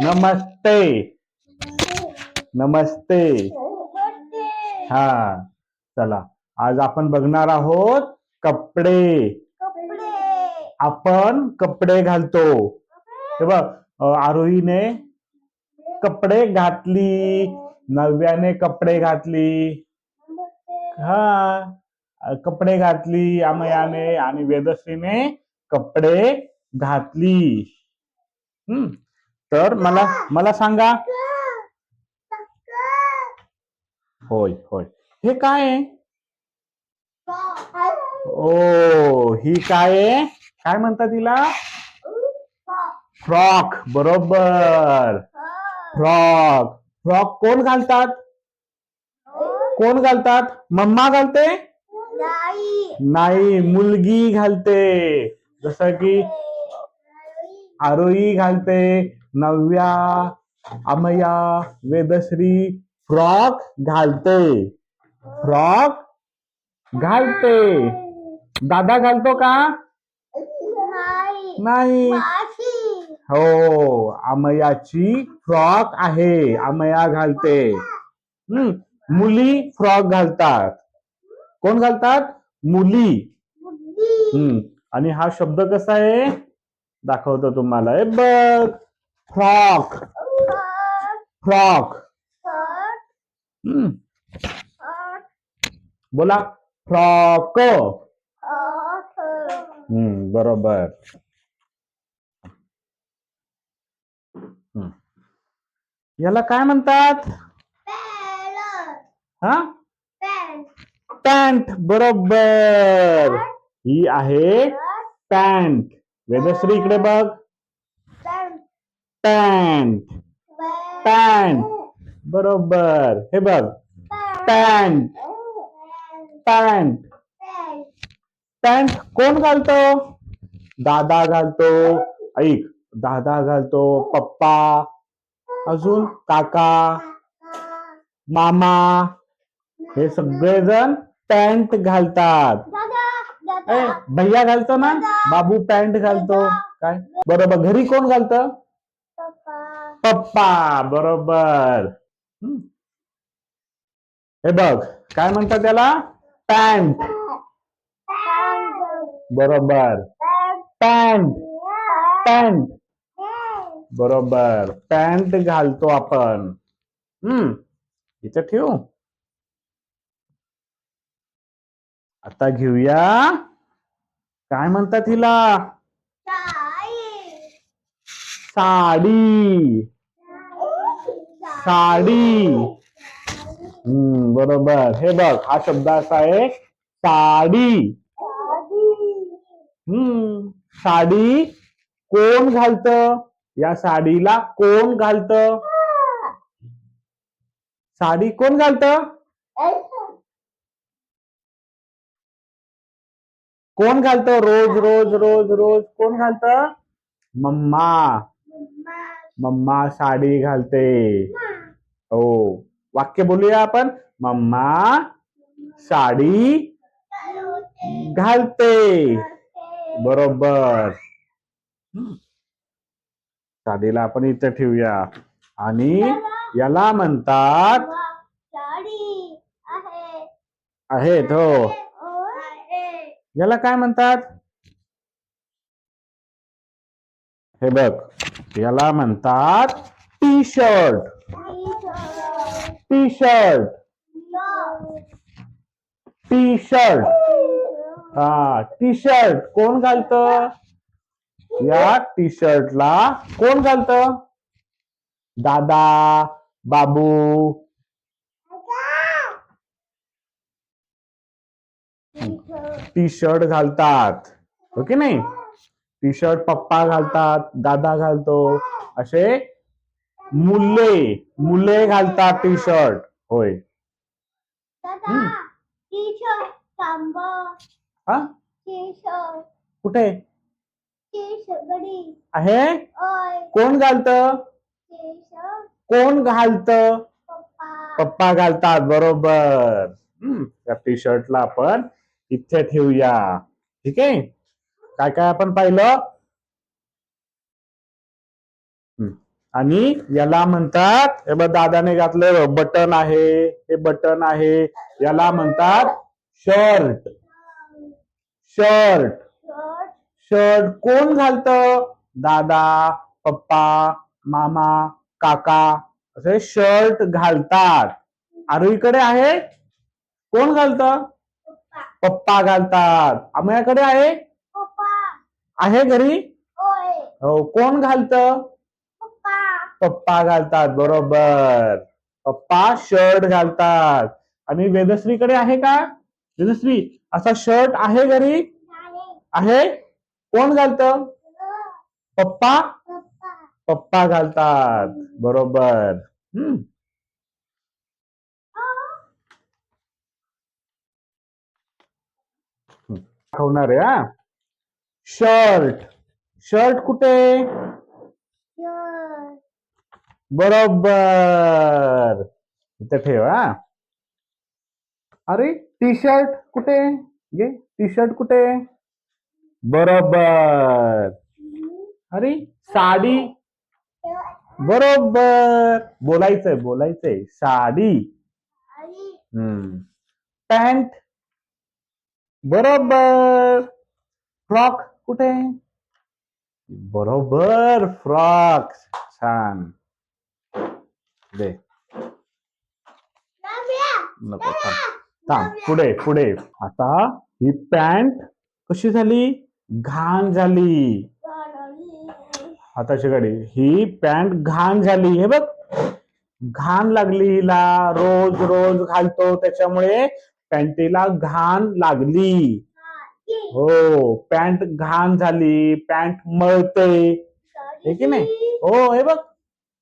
नमस्ते। नमस्ते। हा चला. आज आपण बघणार आहोत कपडे. आपण कपडे घालतो. हे बघ आरोहीने कपडे घातली नव्याने कपडे घातली. हा कपडे घातली अमयाने आणि वेदश्रीने कपडे घातली. हम्म. तर मला मला सांगा. होय होय. हे काय आहे? ओ ही काय आहे? काय म्हणतात तिला फ्रॉक बरोबर. फ्रॉक. फ्रॉक कोण घालतात? कोण घालतात? मम्मा घालते? नाही मुलगी घालते. जसं की आरोही घालते. नव्या अमया वेदश्री फ्रॉक घालते. फ्रॉक घालते. दादा घालतो का? नाही. हो अमयाची फ्रॉक आहे. अमया घालते. हम्म मुली फ्रॉक घालतात. कोण घालतात? मुली. हम्म आणि हा शब्द कसा आहे? दाखवतो तुम्हाला. हे बघ. फ्रॉक फ्रॉक बोला. फ्रॉक हम्म बरोबर. याला काय म्हणतात? हा? पॅन्ट बरोबर. ही आहे पॅन्ट वेदश्री इकडे बघ. पॅन्ट पॅन्ट बरोबर हे बघ पॅन्ट पॅन्ट पॅन्ट कोण घालतो दादा घालतो ऐक दादा घालतो पप्पा अजून काका मामा हे सगळेजण पॅन्ट घालतात भैया घालतो ना बाबू पॅन्ट घालतो काय बरोबर घरी कोण घालतं पप्पा बरोबर. हे बघ काय म्हणतात त्याला? पॅन्ट बरोबर. पॅन्ट पॅन्ट बरोबर. पॅन्ट घालतो आपण. हम्म. इथं ठेवू? आता घेऊया. काय म्हणतात हिला? साडी. साडी. हम्म बरोबर. हे बघ हा शब्द असा आहे साडी. हम्म साडी कोण घालत? या साडीला कोण घालत? साडी कोण घालत? कोण घालत? रोज रोज रोज रोज कोण घालत? मम्मा. मम्मा साडी घालते. हो वाक्य बोलूया आपण. मम्मा साडी घालते. बरोबर. साडीला आपण इथे ठेवूया. आणि याला म्हणतात आहेत हो. याला काय म्हणतात? हे बघ याला म्हणतात T shirt T shirt T shirt हा टी शर्ट कोण घालत? या टी शर्टला कोण घालत? दादा बाबू. टी शर्ट घालतात. ओके की नाही? टी शर्ट पप्पा घालतात दादा घालतो. असे मुले मुले घालतात टी शर्ट होय. हा? कुठे? आहे? कोण घालत? कोण घालत? पप्पा. घालतात बरोबर. त्या टी शर्टला आपण इथे ठेवूया. ठीक आहे? काय काय आपण पाहिलं? आणि याला म्हणतात हे बघ दादाने घातलं बटन आहे हे बटन आहे. याला म्हणतात शर्ट. शर्ट. शर्ट कोण घालत? दादा पप्पा मामा काका असे शर्ट घालतात. आरोहीकडे आहे? कोण घालत? पप्पा घालतात. आमयाकडे आहे? आहे घरी? हो कोण घालत? पप्पा घालतात बरोबर. पप्पा शर्ट घालतात. आणि वेदश्रीकडे आहे का? वेदश्री असा शर्ट आहे घरी? आहे? कोण घालत? पप्पा? पप्पा घालतात. बरोबर. हम्म. दाखवणार आहे हा? शर्ट शर्ट कुठे? बरोबर. इथं ठेव अरे टी शर्ट कुठे? घे टी शर्ट कुठे? बरोबर. अरे साडी. बरोबर. बोलायचंय बोलायचंय. साडी. हम्म. पॅन्ट. बरोबर. फ्रॉक कुठे? बरोबर फ्रॉक. छान. दे. नको थांब. थांब. पुढे पुढे. आता ही पॅन्ट कशी झाली? घाण झाली. हाताची गाडी. ही पॅन्ट घाण झाली. हे बघ. घाण लागली हिला. रोज रोज घालतो. त्याच्यामुळे पॅन्टीला घाण लागली. हो पॅन्ट घाण झाली. पॅन्ट मळते हे की नाही? हो हे बघ.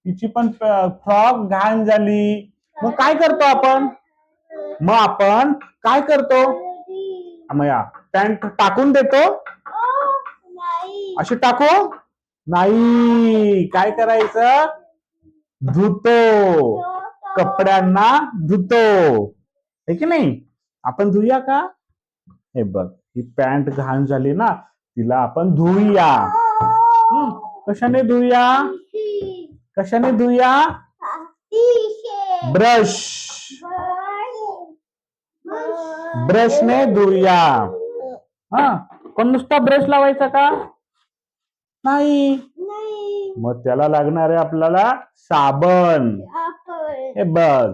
तिची पण फ्रॉक घाण झाली. मग काय करतो आपण? मग आपण काय करतो? पॅन्ट टाकून देतो. अशी टाकू? नाही. काय करायचं? धुतो. कपड्यांना धुतो. हे की नाही? आपण धुया का? हे बघ ही पॅन्ट घाण झाली ना तिला आपण धुऊया. कशाने धुया कशाने धुया? ब्रश. ब्रशने धुया. हा पण नुसता ब्रश लावायचा का? नाही. मग त्याला लागणार आहे आपल्याला साबण. हे बघ.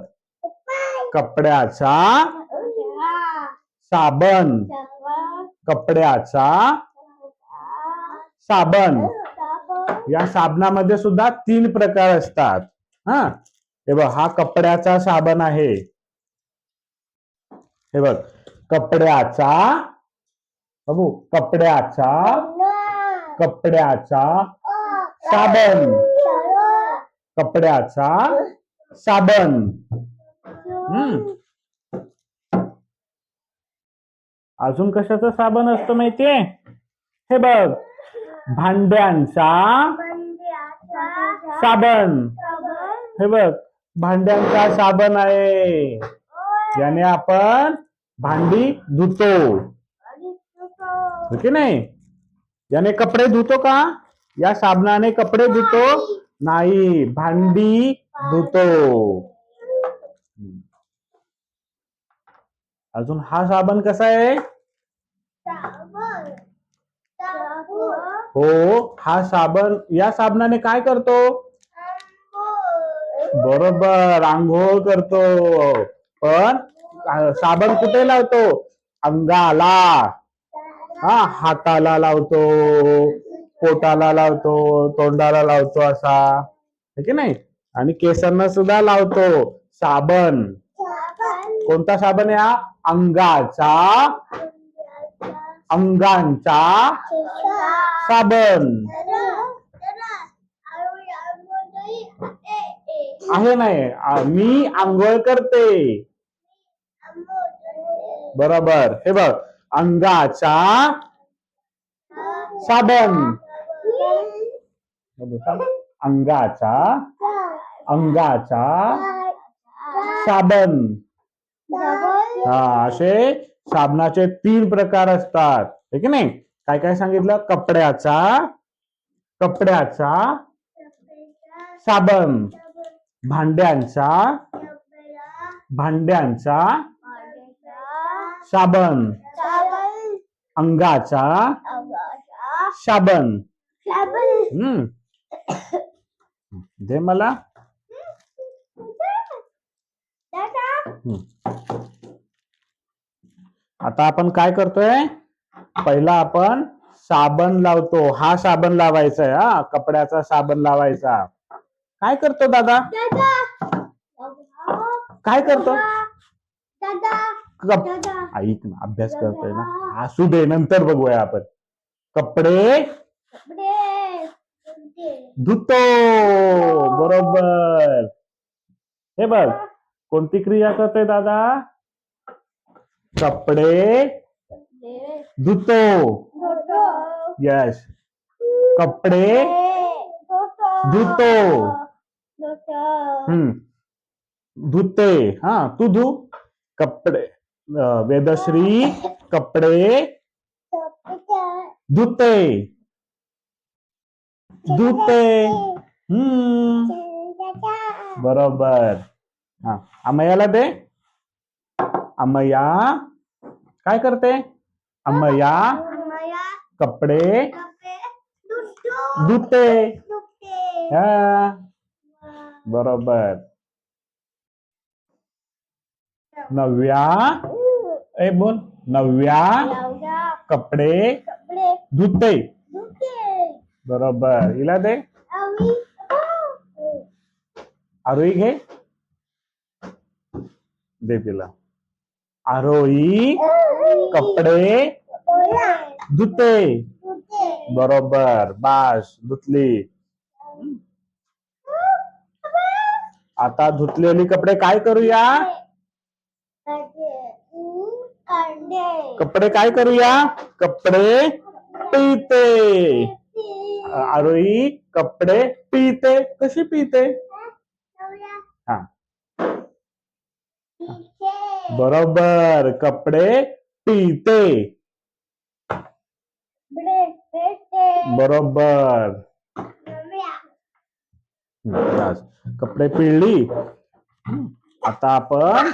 कपड्याचा साबण. कपड्याचा साबण. या साबणामध्ये सुद्धा तीन प्रकार असतात. हा? हे बघ हा कपड्याचा साबण आहे. हे बघ कपड्याचा बघू कपड्याचा कपड्याचा साबण. कपड्याचा साबण. हम्म. अजून कशाचा साबण असतो माहितीये? हे बघ. भांड्यांचा साबण. हे बघ भांड्यांचा साबण आहे. याने आपण भांडी धुतो. हो की नाही? याने कपडे धुतो का? या साबणाने कपडे धुतो. नाही भांडी धुतो. अजून हा साबण कसा आहे? हो हा साबण या साबणाने काय करतो? बरोबर आंघोळ करतो. पण साबण कुठे लावतो? अंगाला. हा हाताला लावतो पोटाला लावतो तोंडाला लावतो असा. की नाही? आणि केसांना सुद्धा लावतो. साबण. कोणता साबण या अंगाचा. अंगांचा. साबण आहे नाही. मी आंघोळ करते. बरोबर. हे बघ अंगाचा साबण. अंगाचा अंगाचा साबण. हा असे साबणाचे तीन प्रकार असतात. ठीक की नाही? काय काय सांगितलं? कपड्याचा कपड्याचा साबण. भांड्यांचा भांड्यांचा साबण. अंगाचा साबण. हम्म. दे मला. आता आपण काय करतोय? पहिला आपण साबण लावतो. हा साबण लावायचा आहे हा. कपड्याचा साबण लावायचा. काय करतो दादा? काय करतो? ऐक ना अभ्यास करतोय ना. असू दे नंतर बघूया आपण. कपडे धुतो. बरोबर. हे बघ कोणती क्रिया करतोय दादा? कपडे धुतो। यस कपडे। धुतो। हम्म। धुते। हा तू धु। कपडे। वेदश्री कपडे। धुते। धुते। हम्म। बरोबर। हा अमयाला दे। अमया। काय करते? अमया कपडे धुते हा बरोबर नव्या ए बोल नव्या कपडे धुते बरोबर हिला दे आरोही घे दे तिला आरोही कपडे धुते. बरोबर. बास धुतली. आता धुतलेली कपडे काय करूया? कपडे काय करूया? कपडे पिते आरोही कपडे पिते कशी पिते हा. बरोबर. कपडे पिते बरोबर. कपडे पिळली. आता आपण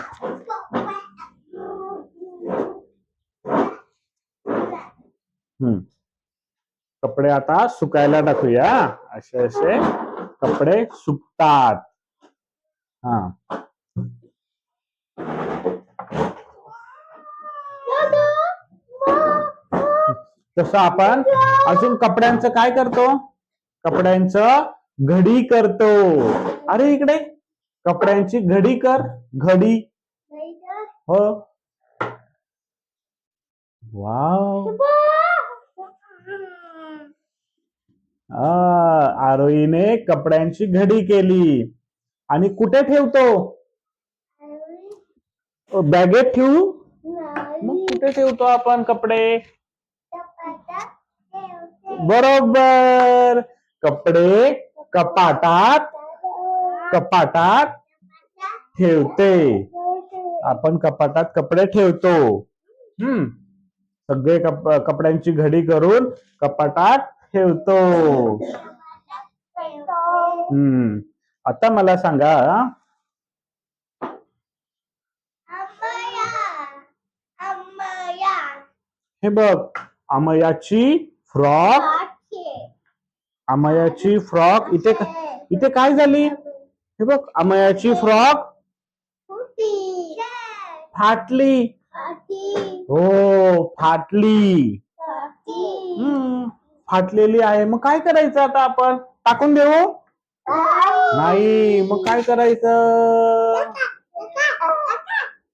हम्म. कपडे आता सुकायला टाकूया. असे असे कपडे सुकतात. हा. तसं आपण अजून कपड्यांचं काय करतो? कपड्यांचं घडी करतो. अरे इकडे. कपड्यांची घडी कर. घडी. हो. वाव. आ, आरोहीने कपड्यांची घडी केली. आणि कुठे ठेवतो? बॅगेत ठेवू? मग कुठे ठेवतो आपण कपडे? बरोबर. कपडे कपाटात कपाटात ठेवते. आपण कपाटात कपडे ठेवतो. हम्म. सगळे कप कपड्यांची घडी करून कपाटात ठेवतो. हम्म. आता मला सांगा. हे बघ अमयाची फ्रॉक अमयाची फ्रॉक इथे इथे काय झाली? हे बघ अमयाची फ्रॉक फाटली. हो फाटली. हम्म फाटलेली आहे. मग काय करायचं आता आपण? टाकून देऊ? नाही मग काय करायचं?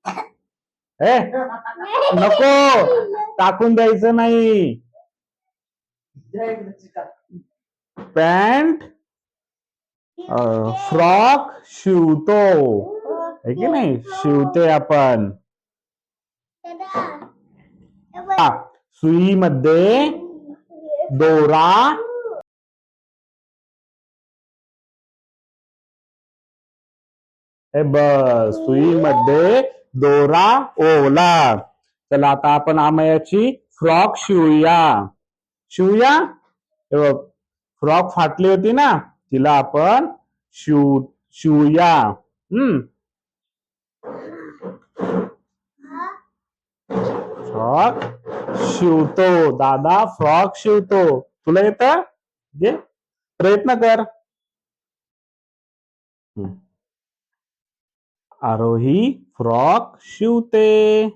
ए नको. टाकून द्यायचं नाही. पॅन्ट फ्रॉक शिवतो है की नाही? शिवते आपण सुईमध्ये दोरा बस सुईमध्ये दोरा ओला। चला आता आपण आमयाची फ्रॉक शिवूया शिवूया? फ्रॉक फाटली होती ना, तिला आपण शिव शिवया. हम्म. फ्रॉक शिवतो, दादा फ्रॉक शिवतो. तुला येत? घे प्रयत्न कर. हम्म. आरोही फ्रॉक शिवते.